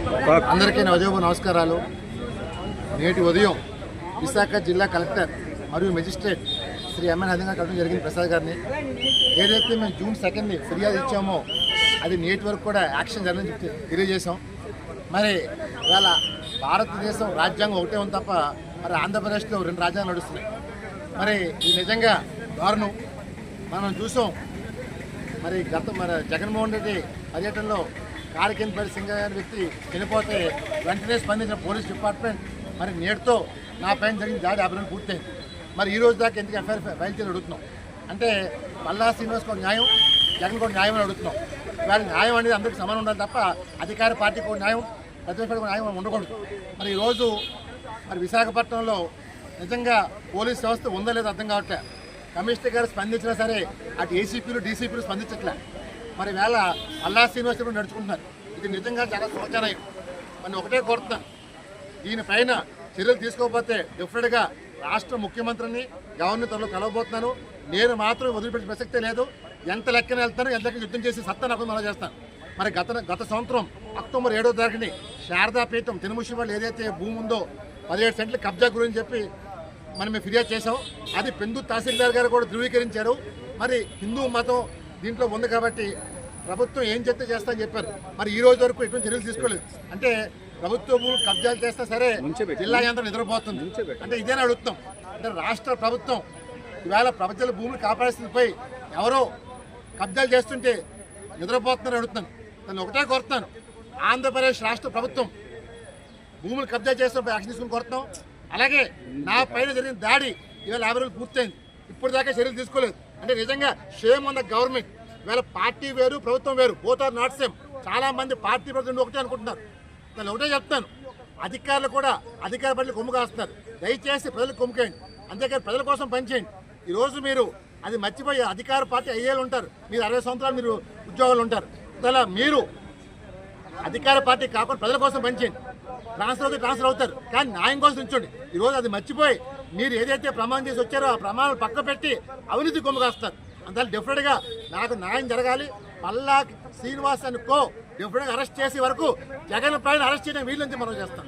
అందరికీ నా నమస్కారాలు. నేటి ఉదయం విశాఖ జిల్లా కలెక్టర్ మరియు మెజిస్ట్రేట్ శ్రీ ఎంఎన్ హదంగా కలవడం జరిగింది ప్రసాద్ గారిని ఏదైతే మేము జూన్ సెకండ్ని ఫిర్యాదు ఇచ్చామో అది నేటి వరకు కూడా యాక్షన్ జరగని చెప్పి తెలియజేశాం. మరి ఇవాళ భారతదేశం రాజ్యాంగం ఒకటే ఉంది తప్ప మరి ఆంధ్రప్రదేశ్లో రెండు రాజ్యాంగాలు నడుస్తున్నాయి. మరి ఇది నిజంగా దారుణం. మనం చూసాం. మరి గత మరి జగన్మోహన్ రెడ్డి పర్యటనలో కారు కింద సింగయ్య అనే వ్యక్తి చనిపోతే వెంటనే స్పందించిన పోలీస్ డిపార్ట్మెంట్ మరి నేటితో నా పైన జరిగిన దాడి అభివృద్ధి పూర్తయింది. మరి ఈ రోజు దాకా ఎందుకు ఎఫ్ఐఆర్ ఫైల్ చేసి అడుగుతున్నాం. అంటే పల్లా శ్రీనివాస్ కూడా న్యాయం జగన్ కూడా న్యాయం అని అడుగుతున్నాం. వాళ్ళ న్యాయం అనేది అందరికీ సమానం ఉండాలి తప్ప అధికార పార్టీకి కూడా న్యాయం ప్రతిపక్ష న్యాయం ఉండకూడదు. మరి ఈరోజు మరి విశాఖపట్నంలో నిజంగా పోలీస్ వ్యవస్థ ఉందో లేదో అర్థం కావట్లే. కమిషనర్ గారు స్పందించినా సరే అటు ఏసీపీలు డీసీపీలు స్పందించట్లే. మరి వేళ అల్లా శ్రీనివాసరావు నడుచుకుంటున్నారు. ఇది నిజంగా చాలా శోచనీయం మరి ఒకటే కోరుతున్నాను. దీనిపైన చర్యలు తీసుకోకపోతే డెఫినెట్గా రాష్ట్ర ముఖ్యమంత్రిని గవర్నర్ త్వరలో కలవబోతున్నాను. నేను మాత్రం వదిలిపెట్టే ప్రసక్తే లేదు. ఎంత లెక్కన వెళ్తాను ఎంత లెక్కన యుద్ధం చేసి సత్తా నాకు మనం చేస్తాను. మరి గత గత సంవత్సరం అక్టోబర్ ఏడో తారీఖుని శారదాపీఠం తినుముషి వాళ్ళు ఏదైతే భూమి ఉందో పదిహేడు సెంట్ల కబ్జా గురించి చెప్పి మనం మేము ఫిర్యాదు చేసాం అది పెందు తహసీల్దార్ గారు కూడా ధృవీకరించారు. మరి హిందూ మతం దీంట్లో ఉంది కాబట్టి ప్రభుత్వం ఏం చెప్తే చేస్తా అని చెప్పారు. మరి ఈ రోజు వరకు ఎటువంటి చర్యలు తీసుకోలేదు. అంటే ప్రభుత్వ భూములు కబ్జాలు చేస్తే సరే జిల్లా యంత్రం నిద్రపోతుంది. అంటే ఇదేనా అడుగుతాం అంటే రాష్ట్ర ప్రభుత్వం ఈవేళ ప్రజల భూములు కాపాడాల్సిందిపై ఎవరో కబ్జాలు చేస్తుంటే నిద్రపోతున్నారని అడుగుతున్నాను నన్ను ఒకటే కోరుతున్నాను. ఆంధ్రప్రదేశ్ రాష్ట్ర ప్రభుత్వం భూములు కబ్జా చేస్తున్నప్పుడు యాక్షన్ తీసుకుని కోరుతున్నాం. అలాగే నా పైన జరిగిన దాడి ఇవాళ యాభై రోజులు పూర్తయింది. ఇప్పుడు దాకా చర్యలు తీసుకోలేదు. అంటే నిజంగా షేమ్ ఉన్న గవర్నమెంట్ ఇవాళ పార్టీ వేరు ప్రభుత్వం వేరు బోత్ ఆర్ నాట్ సేమ్ చాలా మంది పార్టీ ప్రభుత్వం ఒకటే అనుకుంటున్నారు. నేను ఒకటే చెప్తాను. అధికారులు కూడా అధికార పనులు కొమ్ము కాస్తున్నారు. దయచేసి ప్రజలు కొమ్ముకేయండి అంతేకాదు ప్రజల కోసం పనిచేయండి ఈరోజు మీరు అది మర్చిపోయి అధికార పార్టీ అయ్యేళ్ళు ఉంటారు. మీరు అరవై సంవత్సరాలు మీరు ఉద్యోగాలు ఉంటారు. అలా మీరు అధికార పార్టీ కాకుండా ప్రజల కోసం పనిచేయండి ట్రాన్స్ఫర్ అవుతే ట్రాన్స్ఫర్ అవుతారు. కానీ న్యాయం కోసం ఉంచండి ఈరోజు అది మర్చిపోయి మీరు ఏదైతే ప్రమాణం చేసి వచ్చారో ఆ ప్రమాణాలు పక్క పెట్టి అవినీతి కొమ్ము కాస్తారు అందువల్ల డెఫినెట్గా నాకు న్యాయం జరగాలి. మళ్ళా శ్రీనివాస్ అని కో డెఫినెట్గా అరెస్ట్ చేసే వరకు జగన్ పైన అరెస్ట్ చేయడం వీళ్ళంతా మనం చేస్తాం.